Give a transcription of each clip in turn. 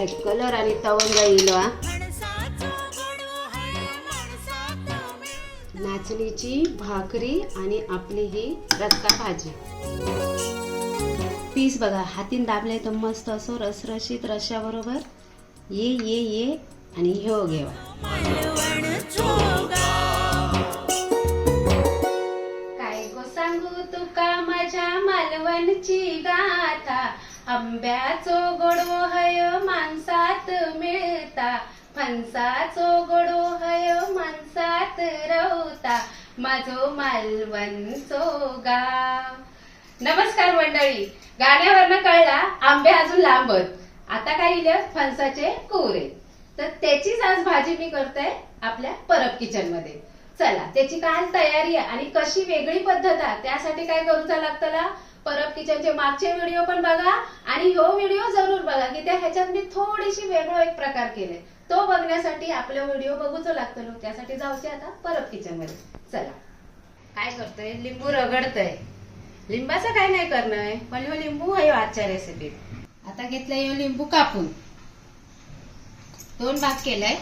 काय कलर आणि तवंग येईल नाचणीची भाकरी आणि आपली ही रस्का भाजी. पीस बघा हातीन दाबले तर मस्त असो रसरशीत रश्याबरोबर. ये ये ये आणि ह्यो घेवा. काय गो सांगू तुका माझ्या मालवणची गाथा. आंब्याचो फणसाचो गडो हय माणसात रवता माझो मालवणचो गाव. नमस्कार मंडळी गाण्यावरनं कळला आंबे अजून लांबत. आता काय इलं? फणसाचे कोरे तर त्याचीच आज भाजी मी करते आपल्या परब किचनमध्ये चला त्याची काय तयारी आहे आणि कशी वेगळी पद्धत आहे त्यासाठी काय करूचा लागतला परब किचनचे मागचे व्हिडिओ पण बघा आणि ह्यो व्हिडिओ जरूर बघा की त्या ह्याच्यात मी थोडीशी वेगळा एक प्रकार केले. तो बघण्यासाठी आपला व्हिडिओ बघूच लागतो त्यासाठी जाऊचे आता परत किचनमध्ये. चला. काय करतोय? लिंबू रगडतोय. लिंबाचं काय नाही करणार पण हो लिंबू आहे आजच्या रेसिपीत आता घेतलंय हो लिंबू कापून. दोन भाग केलाय.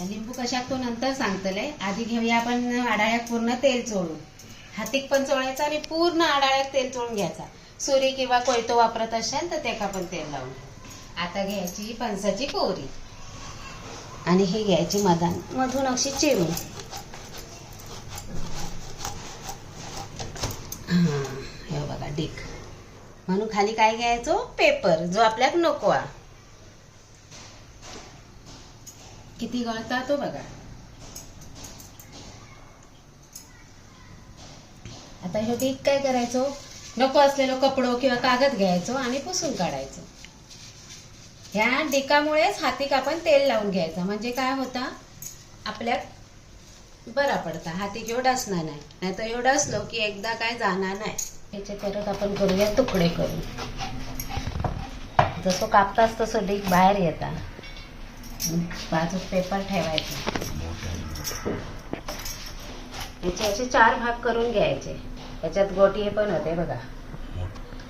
लिंबू कशात तो नंतर सांगतलंय. आधी घेऊया आपण आडाळ्यात पूर्ण तेल चोळून. हातीक पण चोळायचा आणि पूर्ण आडाळ्यात तेल चोळून घ्यायचा. सुरी किंवा कोयतो वापरत असाल तर त्याका पण तेल लावून. आता घ्यायची फणसाची कोरी आणि ही घ्यायची मधान मधून अशी चिरून. हा हे बघा डिक म्हणून खाली काय घ्यायचो? पेपर जो आपल्याक नको आ किती गळता तो बघा. आता हे डिक काय करायचो? नको असलेलो कपडो किंवा कागद घ्यायचो आणि पुसून काढायचो. ह्या डिकामुळेच हातीक आपण तेल लावून घ्यायचं. म्हणजे काय होता? आपल्या बरा पडता. हाती एवढा असणार नाही. नाही तर एवढं असलो की एकदा काय जाणार नाही. याचे परत आपण करूया तुकडे करून. जसं कापताच तसं डीक बाहेर येता. बाजूत पेपर ठेवायचा. याचे असे चार भाग करून घ्यायचे. याच्यात गोटी पण होते बघा.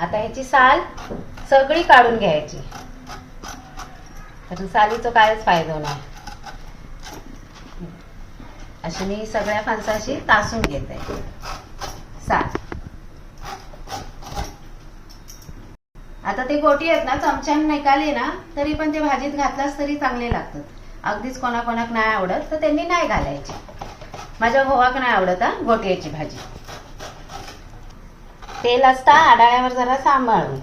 आता ह्याची साल सगळी काढून घ्यायची. कारण सालीचं कायच फायदा नाही. अशी मी सगळ्या फणसाशी तासून घेत. आहे साल. आता ते गोटी आहेत ना चमच्यान निकाली ना तरी पण ते भाजीत घातलास तरी चांगले लागतात. अगदीच कोणाकोणाक नाही आवडत तर त्यांनी नाही घालायचे. माझ्या भावाक नाही आवडत हा गोटियाची भाजी. तेल असता आडाळ्यावर जरा सांभाळून.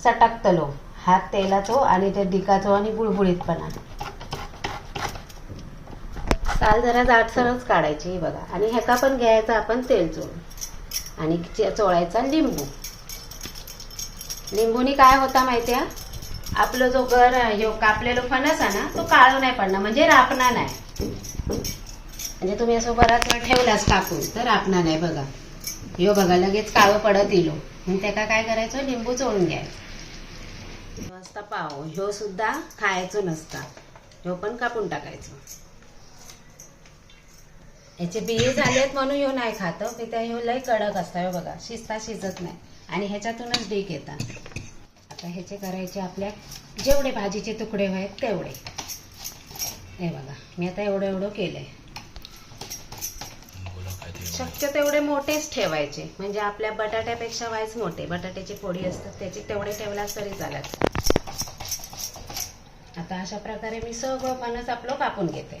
सटकतलो. हात तेलाचो आणि ते डिकाचो आणि बुळबुळीतपणा साल जरा जाडसरच काढायची बघा. आणि ह्याका पण घ्यायचा आपण तेल चोळून. आणि चोळायचा लिंबू. लिंबूनी काय होता माहितीये? आपलं जो गर यो कापलेलो फणस आहे ना तो काळो नाही पडणार म्हणजे रापणार नाही. म्हणजे तुम्ही असं बराच वेळ ठेवलास टाकून तर रापणार नाही बघा. यो बघा लगेच काळं पडत इलो. मग त्याका काय करायचं? लिंबू चोळून घ्यायचं. असता पाव. ह्यो सुद्धा खायचो नसता. ह्यो पण कापून टाकायचो. याचे बिये झालेत म्हणून ह्यो नाही खात की त्या ह्यो लय कडक असता ह्यो बघा. शिजता शिजत नाही. आणि ह्याच्यातूनच डीक येतात. आता ह्याचे करायचे आपल्या जेवढे भाजीचे तुकडे आहेत तेवढे. हे बघा मी आता एवढं एवढं केलंय. शक्य तेवढे मोठेच ठेवायचे. म्हणजे आपल्या बटाट्यापेक्षा वायच मोठे. बटाट्याची फोडी असतात त्याचे तेवढे ठेवलास तरी चालत आता अशा प्रकारे मी सगळं फणस आपलं कापून घेते.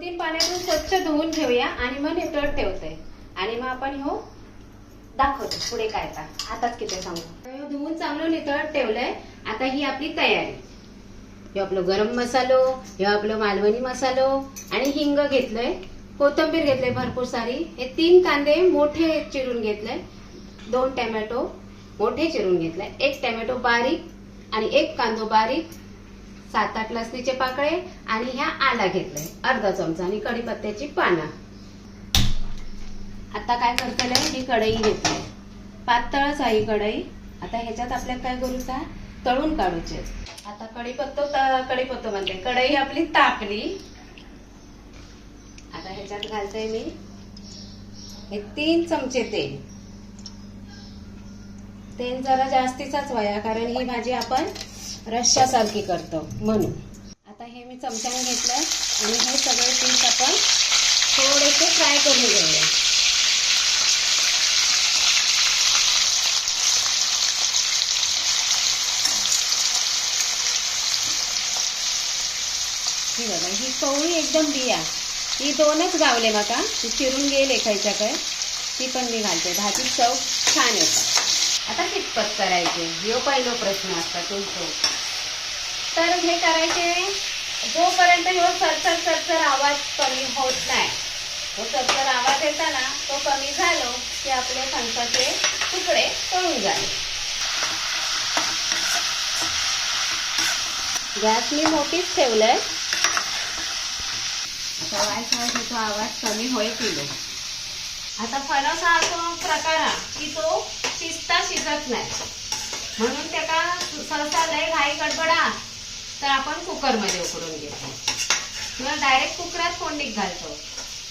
तीन पाण्यातून स्वच्छ धुवून ठेवूया आणि मग नितळत ठेवते. आणि मग आपण हो दाखवतो पुढे काय आता. आताच किती सांगू. धुवून चांगलं नितळत ठेवलंय. आता ही आपली तयारी. हे आपलं गरम मसालो हे आपलं मालवणी मसालो आणि हिंग घेतलंय. कोथिंबीर घेतले भरपूर सारी. हे तीन कांदे मोठे चिरून घेतले दोन टॅमॅटो मोठे चिरून घेतले एक टॅमॅटो बारीक आणि एक कांदो बारीक. सात आठ लसणीचे पाकळे आणि ह्या आला घेतलाय. अर्धा चमचा आणि कढीपत्त्याची पानं. आता काय करतले ही कढई घेतली पातळच आहे कढई. आता ह्याच्यात आपल्याला काय करूचा? तळून काढूचे. आता कढीपत्तो कढीपत्तो म्हणते. कढई आपली तापली आता ह्याच्यात घालते मी हे तीन चमचे तेल. तेल जरा जास्तीचाच वया कारण ही भाजी आपण रश्श्यासारखी करतो म्हणून. आता हे मी चमच्याने घेतलं आणि हे सगळे पीस आपण थोडेसे फ्राय करून घेऊया. ही बघा ही कवळी एकदम बिया. ही दोनच गावले माका ती चिरून गेले खायच्याकडे. ती पण मी घालते. भाजी चव छान येतात आता कितपत करायचे? यो पहिलो प्रश्न असता तुमचो. तर हे करायचे जोपर्यंत ह्यो सरसर सरसर आवाज कमी होत नाही तो सरसर आवाज येता ना तो कमी झालो की आपले फणसाचे तुकडे तळून झाले गॅस मी मोठीच ठेवलंय. आता वायस वायस आवाज कमी होय किलो आता फणस हा असा प्रकार हा की तो शिजता शिजत नाही. म्हणून त्याला सहसा लय घाई गडबडा तर आपण कुकरमध्ये उकडून घेतो. किंवा डायरेक्ट कुकरात फोडणीत घालतो.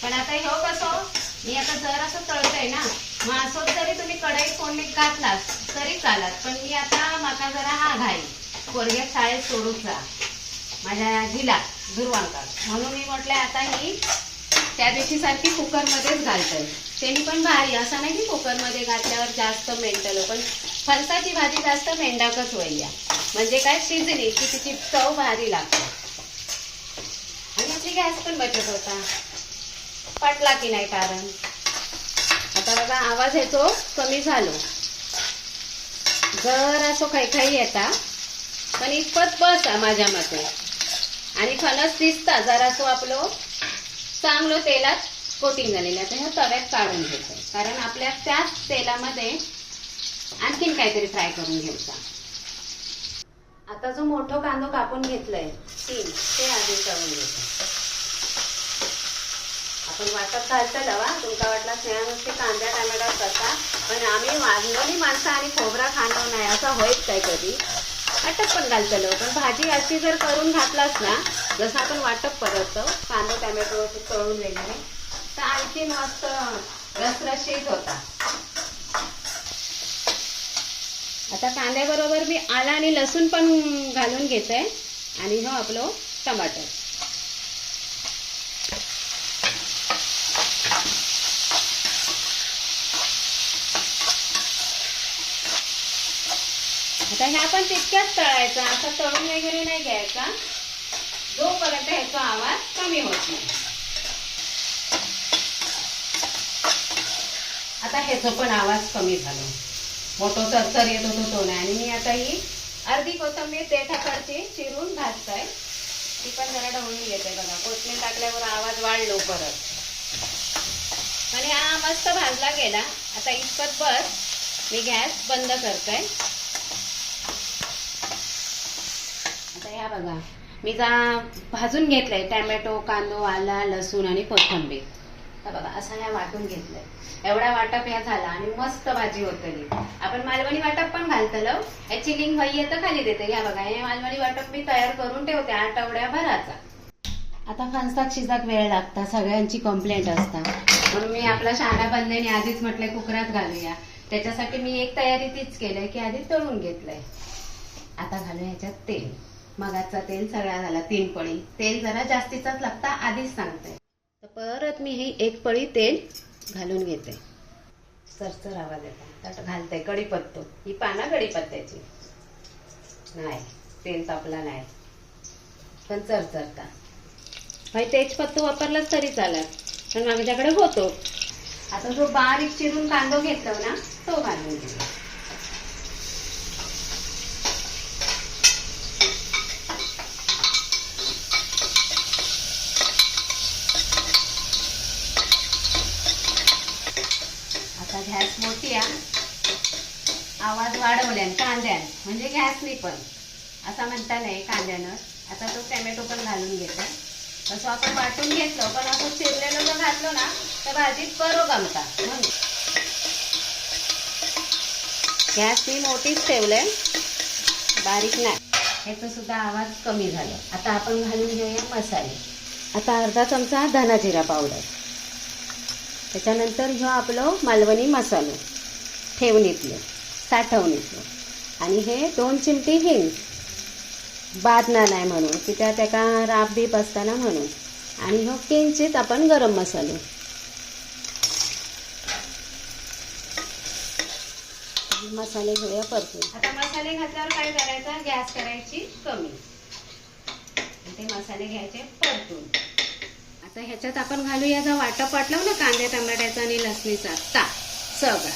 पण आता ह्यो कसं मी आता जर असं तळतंय ना मग असं जरी तुम्ही कढईत फोडणीत घातलात तरी चालत. पण मी आता माका जरा हा घाई. पोरग्यात शाळेत सोडूच जा. माझ्या जिला दुर्वांकात म्हणून मी म्हटलं आता ही त्या दिवशी सारखी कुकरमध्येच घालतोय. त्यांनी पण भारी असं नाही की कुकरमध्ये घातल्यावर जास्त मेंटल पण फणसाची भाजी जास्त मेंढाकच होईल म्हणजे काय शिजली की तिची चव भारी लागते. आणि आपली गॅस पण बचत होता. पटला की नाही कारण? आता बघा आवाज येतो कमी झालो. जर असं काही येता पण इतपत बस आहे माझ्या मते. आणि फणस दिसता जरासो आपलं चांगलं तेलात कोटिंग झालेलं आता ह्या तव्यात काढून घ्यायचं कारण आपल्या त्याच तेलामध्ये आणखीन काहीतरी फ्राय करून घ्यायचा आता जो मोठं कांदो कापून घेतलाय तीन ते आधी तळून घ्यायचं आपण वाटप घालतं लवा. तुमका वाटला स्नेहा कांद्या टॅमॅटो करता पण आम्ही वांगणी माणसं आणि खोबरा खाणं नाही. असं होईत काय कधी? वाटप पण घालतलो पण भाजी अशी जर करून घातलास ना जसं आपण वाटप करतो कांदा टॅमॅटो तळून वगैरे तर आणखी मस्त रसरशीत होता. आता कांद्याबरोबर मी आला आणि लसूण पण घालून घेते. आणि हो आपलं टमाटर. आता ह्या पण तितक्याच तळायचा असा तळून वगैरे नाही घ्यायचा. जोपर्यंत ह्याचा आवाज कमी होत नाही. आता ह्याचा पण आवाज कमी झाला. मोठो चरचर येत होतो तो नाही. आणि मी आता ही अर्धी कोथंबीर देठाकडची चिरून भाजताय ती पण जरा ढवळून घेते बघा. कोथमीर टाकल्यावर आवाज वाढलो परत. आणि हा मस्त भाजला गेला. आता इतकत बस मी गॅस बंद करते. हा ह्या बघा. मी जा भाजून घेतलंय. टॅमॅटो कांदो आला लसूण आणि कोथिंबीर. हा बघा असं ह्या वाटून घेतलंय. एवढा वाटप ह्या झाला आणि मस्त भाजी होतली. आपण मालवणी वाटप पण घालतलो. याची लिंक वही येतं खाली देते. या बघा हे मालवणी वाटप मी तयार करून ठेवते आठवड्या भराचा. आता फणसात शिजाक वेळ लागता. सगळ्यांची कंप्लेंट असता. म्हणून मी आपला शहाणा बंदेने आधीच म्हटलंय कुकरात घालूया. त्याच्यासाठी मी एक तयारी तीच केलंय की आधी तळून घेतलंय. आता घालू ह्याच्यात तेल. मगाचा तेल सगळा झाला तीन पळी. तेल जरा जास्तीचाच लागता आधीच सांगते. तर परत मी ही एक पळी तेल घालून घेते. सरसर आवाज येतो. तर घालते कढीपत्तो ही पाना कढीपत्त्याची नाही तेल तापला नाही. पण चरचरता. भाई तेजपत्तो वापरलाच तरी चालत पण माझ्याकडे होतो. आता जो बारीक चिरून कांदो घेतलो ना तो घालून घेतो आता गॅस मोठी आहे आवाज वाढवल्यान कांद्यान म्हणजे गॅसनी पण. असा म्हणता नाही कांद्यानं. आता तो टॅमॅटो पण घालून घेते. तसं आपण वाटून घेतलं पण असं चिरलेलं जर घातलं ना तर भाजीत बरो गमता. म्हणून. गॅस मी मोठीच ठेवलंय. बारीक नाही. ह्याचा सुद्धा आवाज कमी झाला. आता आपण घालून घेऊया मसाले. आता अर्धा चमचा धना जिरा पावडर. त्याच्यानंतर ह्यो आपलं मालवणी मसालो. ठेवणीतलं साठवणीतलं आणि हे दोन चिमटी हिंग. बादणार नाही म्हणून कित्याक तेका राब बीप असताना म्हणून. आणि हो किंचित आपण गरम मसालो. मसाले घेऊया परतून. आता मसाले घातल्यावर काय करायचं? गॅस करायची कमी. आणि ते मसाले घ्यायचे परतून. आता ह्याच्यात आपण घालूया याचा वाटप वाटलं ना कांदे टमाट्याचा आणि लसणीचा ता सगळा.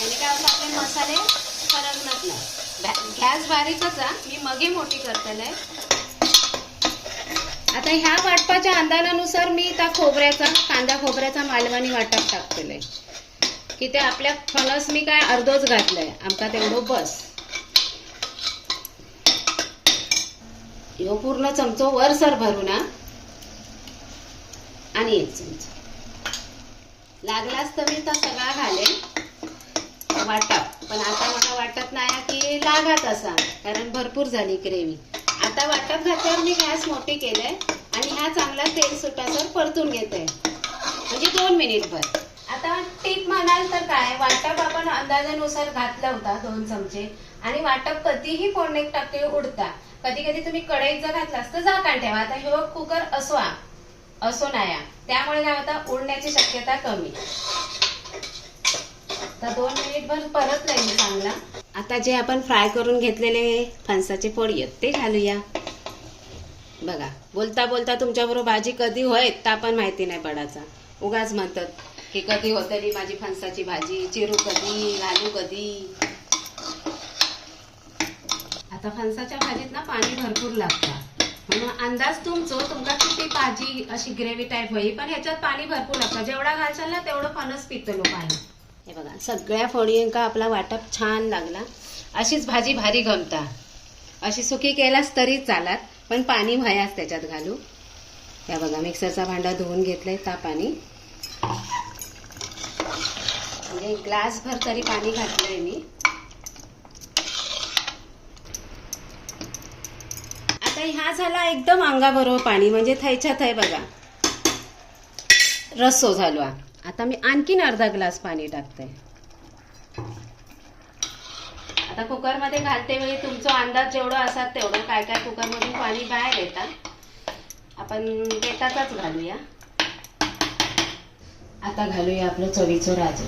आणि काय होतं आपले मसाले? लागणार नाही गॅस बारीकच मी मगे मोठी करतले. आता ह्या वाटपाच्या अंदाजानुसार मी त्या खोबऱ्याचा कांदा खोबऱ्याचा मालवणी वाटप टाकतले. की ते आपल्या फणस मी काय अर्धोच घातलंय. आमका तेवढं बस. ह्यो पूर्ण चमचो वर सर भरू ना आणि एक चमचो. लागलाच तर मी तर सगळा घालेन. वाटप. पण आता मला वाटत नाही की लागत असा कारण भरपूर झाली ग्रेव्ही. आता वाटप घातल्यावर मी गॅस मोठी केलंय आणि ह्या चांगला तेल सुटासर परतून घेते म्हणजे दोन मिनिट भर आता टीप म्हणाल तर काय वाटप आपण अंदाजानुसार घातला होता दोन चमचे आणि वाटप कधीही फोडणे टाकते उडता. कधी कधी तुम्ही कढईत जर घातलास तर झाकण ठेवा. आता हे कुकर असो असो नाया त्यामुळे काय होता उडण्याची शक्यता कमी. तर दोन मिनिट भर परत नाही चांगला आता जे आपण फ्राय करून घेतलेले फणसाचे फोडी आहेत ते घालूया. बघा बोलता बोलता तुमच्याबरोबर भाजी कधी होय तर आपण माहिती नाही पडायचा. उगाच म्हणतात की कधी होतली माझी फणसाची भाजी चिरू कधी घालू कधी. आता फणसाच्या भाजीत ना पाणी भरपूर लागतं. म्हणून अंदाज तुमचो तुमका किती भाजी अशी ग्रेव्ही टाईप होईल पण ह्याच्यात पाणी भरपूर लागतं. जेवढा घालशाल ना तेवढं फणस पितलो पाणी. हे बघा सगळ्या फोडींका आपला वाटप छान लागला. अशीच भाजी भारी गमता अशी सुकी केलास तरी चालात पण पाणी व्हायास त्याच्यात घालू. या बघा मिक्सरचा भांडा धुवून घेतलंय ता पाणी म्हणजे ग्लासभर तरी पाणी घातलंय मी. आता ह्या झाला एकदम अंगाबरोबर पाणी म्हणजे थयच्या थै बघा. रस्सो झालो आता मी आणखीन अर्धा ग्लास पाणी टाकते. आता कुकरमध्ये घालते वेळी तुमचा अंदाज जेवढं असाल तेवढं काय काय कुकरमधून पाणी बाहेर येतात आपण देतातच घालूया. आता घालूया आपलं चवीचं राजू.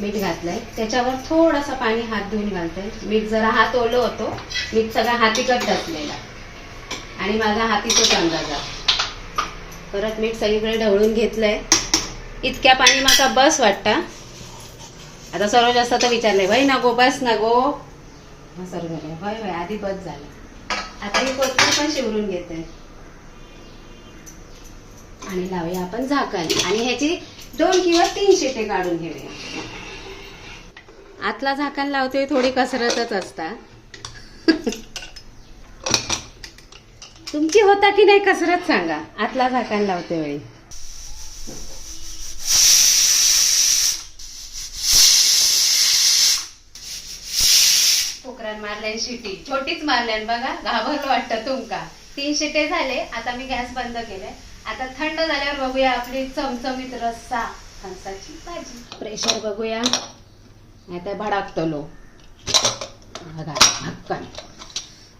मीठ घातलंय. त्याच्यावर थोडंसं पाणी हात धुवून घालते मीठ जरा हात ओलं होतो. मीठ सगळा हातीकट घातलेला आणि माझा हातीचाच आहे परत मीठ सगळीकडे ढवळून घेतलंय. इतक्या पाणी माका बस वाटता. आता सर्व जास्त तर विचारलंय भाई ना गो बस ना गो हा होय होय आधी बस झालं. आता ही कोथमीर पण शिवरून घेते. आणि लावूया आपण झाकण. आणि ह्याची दोन किंवा तीन शिटे काढून घेऊया. आतला झाकण लावतोय थोडी कसरतच असता. तुमची होता की नाही कसरत सांगा. आतला झाकण लावते वेळी कुकरान मारल्यान शिटी. छोटीच मारल्यान बघा घाबरलं वाटतं तुमका. तीन शिटे झाले आता मी गॅस बंद केलाय. आता थंड झाल्यावर बघूया आपली चमचमीत रस्सा फणसाची भाजी. प्रेशर बघूया. नाही तर भडाकतलो बघा हक्कन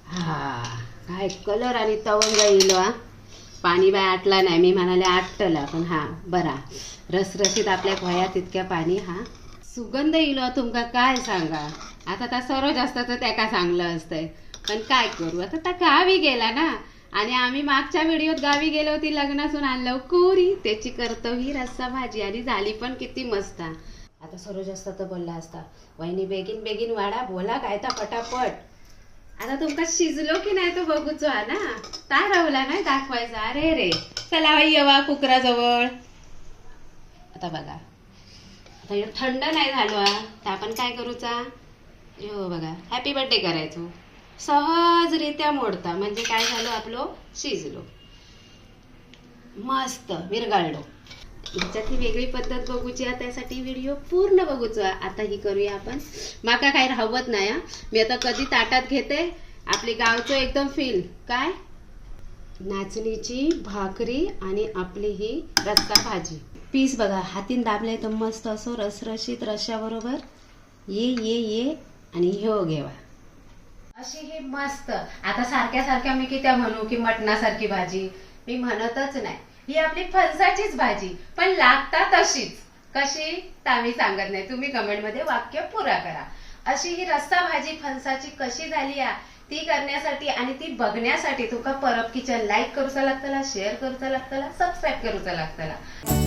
हा. काय कलर आणि तवंग येईल हा. पाणी बाय आटला नाही. मी म्हणाले आटला पण हा बरा. रसरशीत आपल्या भया तितक्या पाणी हा. सुगंध येईल हो, तुमका काय सांगा? आता त्या सर्व जास्त तर त्याका चांगलं असतंय. पण काय करू? आता त्या गावी गेला ना. आणि आम्ही मागच्या व्हिडिओत गावी गेलो होती लग्नासून आणलं हो, कोरी. त्याची करतो ही रस्सा भाजी आणि झाली पण किती मस्त. आता सरोज असता तर बोलला असता वहिनी बेगीन बेगीन वाडा बोला काय तर पटापट. आता तुमका शिजलो की नाही तो बघूचो हा ना? काय रावला नाही दाखवायचा? अरे रे. चला बाई येवा कुकराजवळ. आता बघा. आता थंड नाही झालो हा. तर आपण काय करूचा? यो बघा. हॅपी बर्थडे करायचो. सहजरित्या मोडता. म्हणजे काय झालं आपलं? शिजलो. मस्त. विरगाळलो ह्याच्यात ही वेगळी पद्धत बघूची त्यासाठी व्हिडिओ पूर्ण बघूचो. आता ही करूया आपण. माका काय राहवत नाही हा. मी आता कधी ताटात घेते आपली गावचं एकदम फील काय? नाचणीची भाकरी आणि आपली ही रस्ता भाजी. पीस बघा हातीन दाबले तर मस्त असो रसरशीत रश्याबरोबर ये ये ये आणि ह्यो घेवा. अशी ही मस्त. आता सारख्या सारख्या मी कित्या म्हणू की मटणासारखी भाजी? मी म्हणतच नाही. ही आपली फणसाचीच भाजी पण लागता तशीच कशी? आम्ही सांगत नाही. तुम्ही कमेंटमध्ये वाक्य पुरा करा. अशी ही रस्सा भाजी फणसाची कशी झाली आहे ती करण्यासाठी आणि ती बघण्यासाठी तुका परब किचन लाईक करूचा लागतला शेअर करूचा लागतला सबस्क्राईब करूचा लागतला.